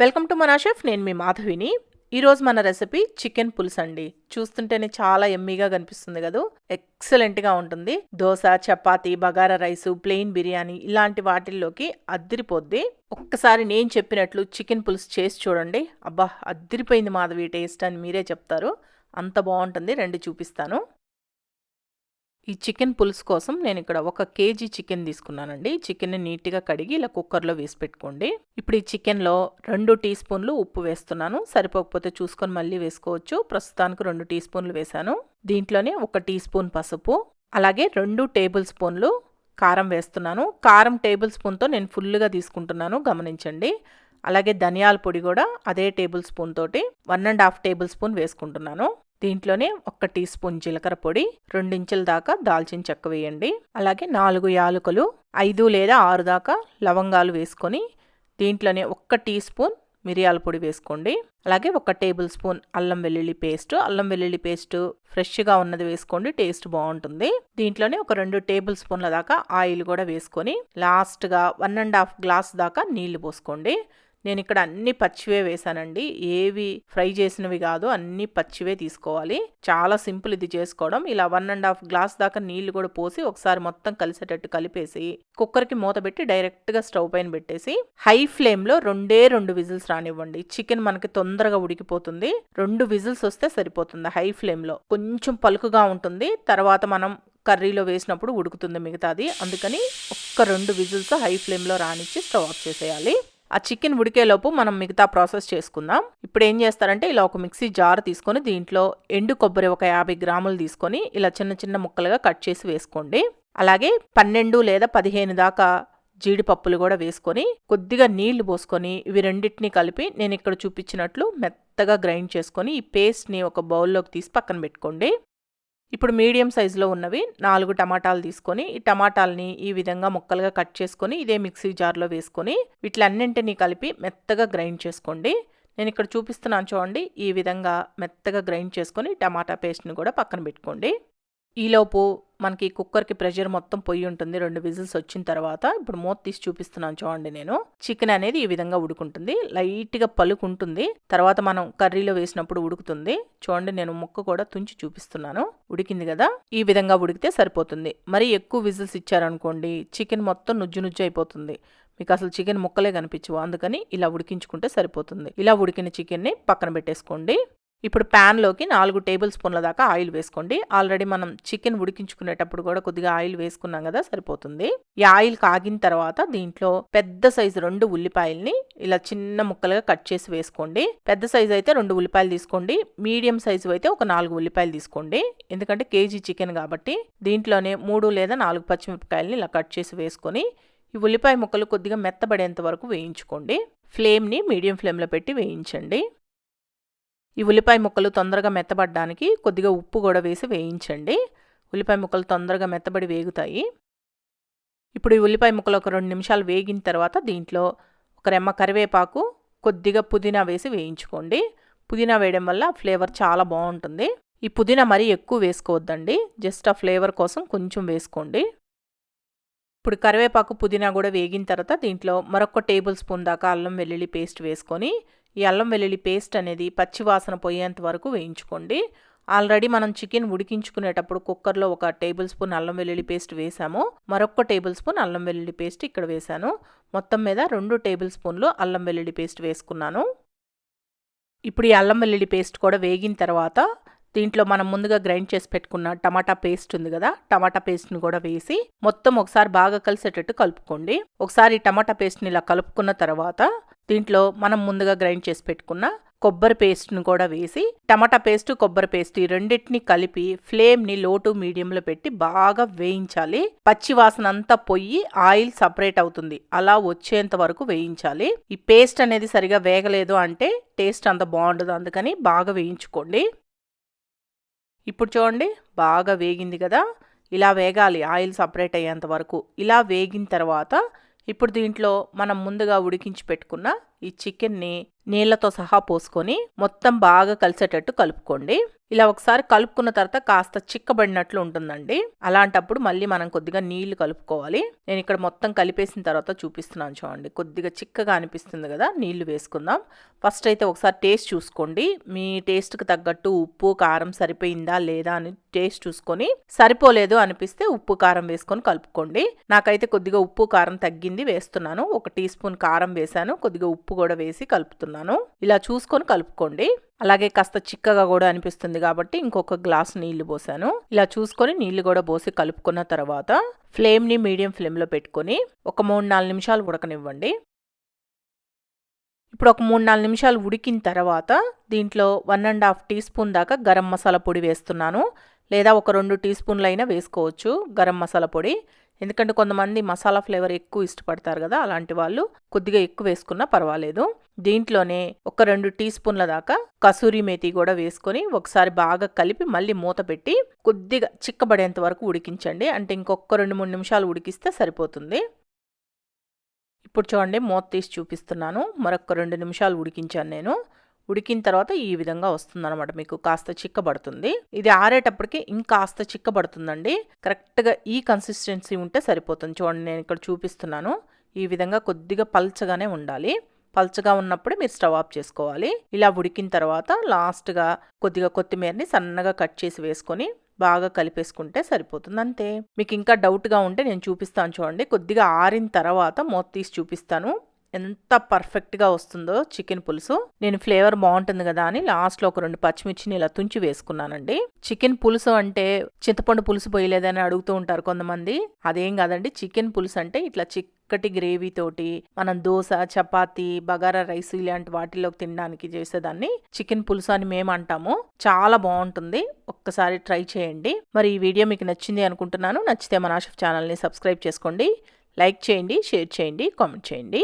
Welcome to మన chef నేను మీ మాధవిని. ఈరోజు మన రెసిపీ చికెన్ పులుసు అండి. చూస్తుంటేనే చాలా ఎమ్మీగా కనిపిస్తుంది కదా. ఎక్సలెంట్గా ఉంటుంది. దోశ చపాతీ బగారా రైసు ప్లెయిన్ బిర్యానీ ఇలాంటి వాటిల్లోకి అద్దిరిపోద్ది. ఒక్కసారి నేను చెప్పినట్లు చికెన్ పులుసు చేసి చూడండి. అబ్బా అద్దిరిపోయింది మాధవి టేస్ట్ అని మీరే చెప్తారు. అంత బాగుంటుంది. రెండు చూపిస్తాను. ఈ చికెన్ పులుసు కోసం నేను ఇక్కడ ఒక కేజీ చికెన్ తీసుకున్నానండి. చికెన్ని నీట్గా కడిగి ఇలా కుక్కర్లో వేసి పెట్టుకోండి. ఇప్పుడు ఈ చికెన్లో రెండు టీ స్పూన్లు ఉప్పు వేస్తున్నాను. సరిపోకపోతే చూసుకొని మళ్ళీ వేసుకోవచ్చు. ప్రస్తుతానికి రెండు టీ స్పూన్లు వేశాను. దీంట్లోనే ఒక టీ స్పూన్ పసుపు అలాగే రెండు టేబుల్ స్పూన్లు కారం వేస్తున్నాను. కారం టేబుల్ స్పూన్తో నేను ఫుల్గా తీసుకుంటున్నాను గమనించండి. అలాగే ధనియాల పొడి కూడా అదే టేబుల్ స్పూన్ తోటి one and half tablespoon వేసుకుంటున్నాను. దీంట్లోనే ఒక టీ స్పూన్ జీలకర్ర పొడి రెండించెల దాకా దాల్చిన చెక్క వేయండి. అలాగే నాలుగు యాలకులు ఐదు లేదా ఆరు దాకా లవంగాలు వేసుకొని దీంట్లోనే ఒక్క టీ స్పూన్ మిరియాల పొడి వేసుకోండి. అలాగే ఒక టేబుల్ స్పూన్ అల్లం వెల్లుల్లి పేస్ట్. అల్లం వెల్లుల్లి పేస్ట్ ఫ్రెష్గా ఉన్నది వేసుకోండి టేస్ట్ బాగుంటుంది. దీంట్లోనే ఒక రెండు టేబుల్ స్పూన్ల దాకా ఆయిల్ కూడా వేసుకొని లాస్ట్గా వన్ అండ్ హాఫ్ గ్లాస్ దాకా నీళ్ళు పోసుకోండి. నేను ఇక్కడ అన్ని పచ్చివే వేసానండి. ఏవి ఫ్రై చేసినవి కాదు అన్ని పచ్చివే తీసుకోవాలి. చాలా సింపుల్ ఇది చేసుకోవడం. ఇలా వన్ అండ్ హాఫ్ గ్లాస్ దాకా నీళ్ళు కూడా పోసి ఒకసారి మొత్తం కలిసేటట్టు కలిపేసి కుక్కర్కి మూత పెట్టి డైరెక్ట్గా స్టవ్ పైన పెట్టేసి హై ఫ్లేమ్లో రెండే రెండు విజిల్స్ రానివ్వండి. చికెన్ మనకి తొందరగా ఉడికిపోతుంది. రెండు విజిల్స్ వస్తే సరిపోతుంది హై ఫ్లేమ్లో. కొంచెం పలుకుగా ఉంటుంది. తర్వాత మనం కర్రీలో వేసినప్పుడు ఉడుకుతుంది మిగతాది. అందుకని ఒక్క రెండు విజిల్స్ హై ఫ్లేమ్లో రానిచ్చి స్టవ్ ఆఫ్ చేసేయాలి. ఆ చికెన్ ఉడికేలోపు మనం మిగతా ప్రాసెస్ చేసుకుందాం. ఇప్పుడు ఏం చేస్తారంటే ఇలా ఒక మిక్సీ జార్ తీసుకొని దీంట్లో ఎండు కొబ్బరి ఒక యాభై గ్రాములు తీసుకొని ఇలా చిన్న చిన్న ముక్కలుగా కట్ చేసి వేసుకోండి. అలాగే పన్నెండు లేదా పదిహేను దాకా జీడిపప్పులు కూడా వేసుకొని కొద్దిగా నీళ్ళు పోసుకొని ఇవి రెండింటిని కలిపి నేను ఇక్కడ చూపించినట్లు మెత్తగా గ్రైండ్ చేసుకొని ఈ పేస్ట్ని ఒక బౌల్లోకి తీసి పక్కన పెట్టుకోండి. ఇప్పుడు మీడియం సైజులో ఉన్నవి నాలుగు టమాటాలు తీసుకొని ఈ టమాటాలని ఈ విధంగా ముక్కలుగా కట్ చేసుకొని ఇదే మిక్సీ జార్లో వేసుకొని వీటిలన్నింటినీ కలిపి మెత్తగా గ్రైండ్ చేసుకోండి. నేను ఇక్కడ చూపిస్తున్నాను చూడండి ఈ విధంగా మెత్తగా గ్రైండ్ చేసుకొని టమాటా పేస్ట్ని కూడా పక్కన పెట్టుకోండి. ఈలోపు మనకి కుక్కర్కి ప్రెషర్ మొత్తం పొయ్యి ఉంటుంది. రెండు విజిల్స్ వచ్చిన తర్వాత ఇప్పుడు మూత తీసి చూపిస్తున్నాను చూడండి నేను. చికెన్ అనేది ఈ విధంగా ఉడుకుంటుంది. లైట్గా పలుకుంటుంది. తర్వాత మనం కర్రీలో వేసినప్పుడు ఉడుకుతుంది. చూడండి నేను ముక్క కూడా తుంచి చూపిస్తున్నాను. ఉడికింది కదా? ఈ విధంగా ఉడికితే సరిపోతుంది. మరి ఎక్కువ విజిల్స్ ఇచ్చారనుకోండి చికెన్ మొత్తం నుజ్జు నుజ్జు అయిపోతుంది. మీకు అసలు చికెన్ ముక్కలే కనిపించవు. అందుకని ఇలా ఉడికించుకుంటే సరిపోతుంది. ఇలా ఉడికిన చికెన్ని పక్కన పెట్టేసుకోండి. ఇప్పుడు ప్యాన్లోకి నాలుగు టేబుల్ స్పూన్ల దాకా ఆయిల్ వేసుకోండి. ఆల్రెడీ మనం చికెన్ ఉడికించుకునేటప్పుడు కూడా కొద్దిగా ఆయిల్ వేసుకున్నాం కదా సరిపోతుంది. ఈ ఆయిల్ కాగిన తర్వాత దీంట్లో పెద్ద సైజు రెండు ఉల్లిపాయల్ని ఇలా చిన్న ముక్కలుగా కట్ చేసి వేసుకోండి. పెద్ద సైజు అయితే రెండు ఉల్లిపాయలు తీసుకోండి. మీడియం సైజు అయితే ఒక నాలుగు ఉల్లిపాయలు తీసుకోండి. ఎందుకంటే కేజీ చికెన్ కాబట్టి దీంట్లోనే మూడు లేదా నాలుగు పచ్చిమిరపకాయలని ఇలా కట్ చేసి వేసుకొని ఈ ఉల్లిపాయ ముక్కలు కొద్దిగా మెత్తబడేంత వరకు వేయించుకోండి. ఫ్లేమ్ని మీడియం ఫ్లేమ్లో పెట్టి వేయించండి. ఈ ఉల్లిపాయ ముక్కలు తొందరగా మెత్తబడడానికి కొద్దిగా ఉప్పు కూడా వేసి వేయించండి. ఉల్లిపాయ ముక్కలు తొందరగా మెత్తబడి వేగుతాయి. ఇప్పుడు ఈ ఉల్లిపాయ ముక్కలు ఒక రెండు నిమిషాలు వేగిన తర్వాత దీంట్లో ఒక రెమ్మ కరివేపాకు కొద్దిగా పుదీనా వేసి వేయించుకోండి. పుదీనా వేయడం వల్ల ఫ్లేవర్ చాలా బాగుంటుంది. ఈ పుదీనా మరీ ఎక్కువ వేసుకోవద్దండి. జస్ట్ ఆ ఫ్లేవర్ కోసం కొంచెం వేసుకోండి. ఇప్పుడు కరివేపాకు పుదీనా కూడా వేగిన తర్వాత దీంట్లో మరొక టేబుల్ స్పూన్ దాకా అల్లం వెల్లుల్లి పేస్ట్ వేసుకొని ఈ అల్లం వెల్లుల్లి పేస్ట్ అనేది పచ్చివాసన పోయేంత వరకు వేయించుకోండి. ఆల్రెడీ మనం చికెన్ ఉడికించుకునేటప్పుడు కుక్కర్లో ఒక టేబుల్ స్పూన్ అల్లం వెల్లుల్లి పేస్ట్ వేసాము. మరొక టేబుల్ స్పూన్ అల్లం వెల్లుల్లి పేస్ట్ ఇక్కడ వేసాను. మొత్తం మీద రెండు టేబుల్ స్పూన్లు అల్లం వెల్లుల్లి పేస్ట్ వేసుకున్నాను. ఇప్పుడు ఈ అల్లం వెల్లుల్లి పేస్ట్ కూడా వేగిన తర్వాత దీంట్లో మనం ముందుగా గ్రైండ్ చేసి పెట్టుకున్న టమాటా పేస్ట్ ఉంది కదా టమాటా పేస్ట్ని కూడా వేసి మొత్తం ఒకసారి బాగా కలిసేటట్టు కలుపుకోండి. ఒకసారి టమాటా పేస్ట్ని ఇలా కలుపుకున్న తర్వాత దీంట్లో మనం ముందుగా గ్రైండ్ చేసి పెట్టుకున్న కొబ్బరి పేస్ట్ని కూడా వేసి టమాటా పేస్ట్ కొబ్బరి పేస్ట్ ఈ రెండింటిని కలిపి ఫ్లేమ్ని లో టు మీడియంలో పెట్టి బాగా వేయించాలి. పచ్చి వాసన అంతా పొయ్యి ఆయిల్ సపరేట్ అవుతుంది. అలా వచ్చేంత వరకు వేయించాలి. ఈ పేస్ట్ అనేది సరిగా వేగలేదు అంటే టేస్ట్ అంత బాగుండదు. అందుకని బాగా వేయించుకోండి. ఇప్పుడు చూడండి బాగా వేగింది కదా? ఇలా వేగాలి ఆయిల్ సపరేట్ అయ్యేంత వరకు. ఇలా వేగిన తర్వాత ఇప్పుడు దీంట్లో మనం ముందుగా ఉడికించి పెట్టుకున్న ఈ చికెన్ని నీళ్ళతో సహా పోసుకొని మొత్తం బాగా కలిసేటట్టు కలుపుకోండి. ఇలా ఒకసారి కలుపుకున్న తర్వాత కాస్త చిక్కబడినట్లు ఉంటుందండి. అలాంటప్పుడు మళ్ళీ మనం కొద్దిగా నీళ్ళు కలుపుకోవాలి. నేను ఇక్కడ మొత్తం కలిపేసిన తర్వాత చూపిస్తున్నాను చూడండి. కొద్దిగా చిక్కగా అనిపిస్తుంది కదా నీళ్ళు వేసుకుందాం. ఫస్ట్ అయితే ఒకసారి టేస్ట్ చూసుకోండి. మీ టేస్ట్కి తగ్గట్టు ఉప్పు కారం సరిపోయిందా లేదా అని టేస్ట్ చూసుకొని సరిపోలేదు అనిపిస్తే ఉప్పు కారం వేసుకొని కలుపుకోండి. నాకైతే కొద్దిగా ఉప్పు కారం తగ్గింది వేస్తున్నాను. ఒక టీ స్పూన్ కారం వేసాను కొద్దిగా ఉప్పు కూడా వేసి కలుపుతున్నాను. ఇలా చూసుకొని కలుపుకోండి. అలాగే కాస్త చిక్కగా కూడా అనిపిస్తుంది కాబట్టి ఇంకొక గ్లాస్ నీళ్ళు పోసాను. ఇలా చూసుకొని నీళ్ళు కూడా పోసి కలుపుకున్న తర్వాత ఫ్లేమ్ని మీడియం ఫ్లేమ్లో పెట్టుకొని ఒక మూడు నాలుగు నిమిషాలు ఉడకనివ్వండి. ఇప్పుడు ఒక మూడు నాలుగు నిమిషాలు ఉడికిన తర్వాత దీంట్లో one and half teaspoon దాకా గరం మసాలా పొడి వేస్తున్నాను. లేదా ఒక రెండు టీ స్పూన్లు అయినా వేసుకోవచ్చు గరం మసాలా పొడి. ఎందుకంటే కొంతమంది మసాలా ఫ్లేవర్ ఎక్కువ ఇష్టపడతారు కదా అలాంటి వాళ్ళు కొద్దిగా ఎక్కువ వేసుకున్నా పర్వాలేదు. దీంట్లోనే ఒక రెండు టీ స్పూన్ల దాకా కసూరి మేతి కూడా వేసుకొని ఒకసారి బాగా కలిపి మళ్ళీ మూత పెట్టి కొద్దిగా చిక్కబడేంత వరకు ఉడికించండి. అంటే ఇంకొక రెండు మూడు నిమిషాలు ఉడికిస్తే సరిపోతుంది. ఇప్పుడు చూడండి మూత తీసి చూపిస్తున్నాను. మరొక రెండు నిమిషాలు ఉడికించాను నేను. ఉడికిన తర్వాత ఈ విధంగా వస్తుందన్నమాట. మీకు కాస్త చిక్కబడుతుంది. ఇది ఆరేటప్పటికి ఇంకాస్త చిక్కబడుతుందండి. కరెక్ట్గా ఈ కన్సిస్టెన్సీ ఉంటే సరిపోతుంది. చూడండి నేను ఇక్కడ చూపిస్తున్నాను. ఈ విధంగా కొద్దిగా పల్చగానే ఉండాలి. పల్చగా ఉన్నప్పుడే మీరు స్టవ్ ఆఫ్ చేసుకోవాలి. ఇలా ఉడికిన తర్వాత లాస్ట్గా కొద్దిగా కొత్తిమీరని సన్నగా కట్ చేసి వేసుకొని బాగా కలిపేసుకుంటే సరిపోతుంది. అంతే. మీకు ఇంకా డౌట్గా ఉంటే నేను చూపిస్తాను చూడండి. కొద్దిగా ఆరిన తర్వాత మూత తీసి చూపిస్తాను. ఎంత పర్ఫెక్ట్గా వస్తుందో చికెన్ పులుసు. నేను ఫ్లేవర్ బాగుంటుంది కదా అని లాస్ట్లో ఒక రెండు పచ్చిమిర్చిని ఇలా తుంచి వేసుకున్నానండి. చికెన్ పులుసు అంటే చింతపండు పులుసు పోయలేదని అడుగుతూ ఉంటారు కొంతమంది. అదేం కాదండి చికెన్ పులుసు అంటే ఇట్లా చిక్కటి గ్రేవీ తోటి మనం దోశ చపాతి బగారా రైస్ ఇలాంటి వాటిలోకి తినడానికి చేసేదాన్ని. చికెన్ పులుసు అని మేము అంటాము. చాలా బాగుంటుంది. ఒక్కసారి ట్రై చేయండి. మరి ఈ వీడియో మీకు నచ్చింది అనుకుంటున్నాను. నచ్చితే మన ఆషఫ్ ఛానల్ని సబ్స్క్రైబ్ చేసుకోండి. లైక్ చేయండి షేర్ చేయండి కామెంట్ చేయండి.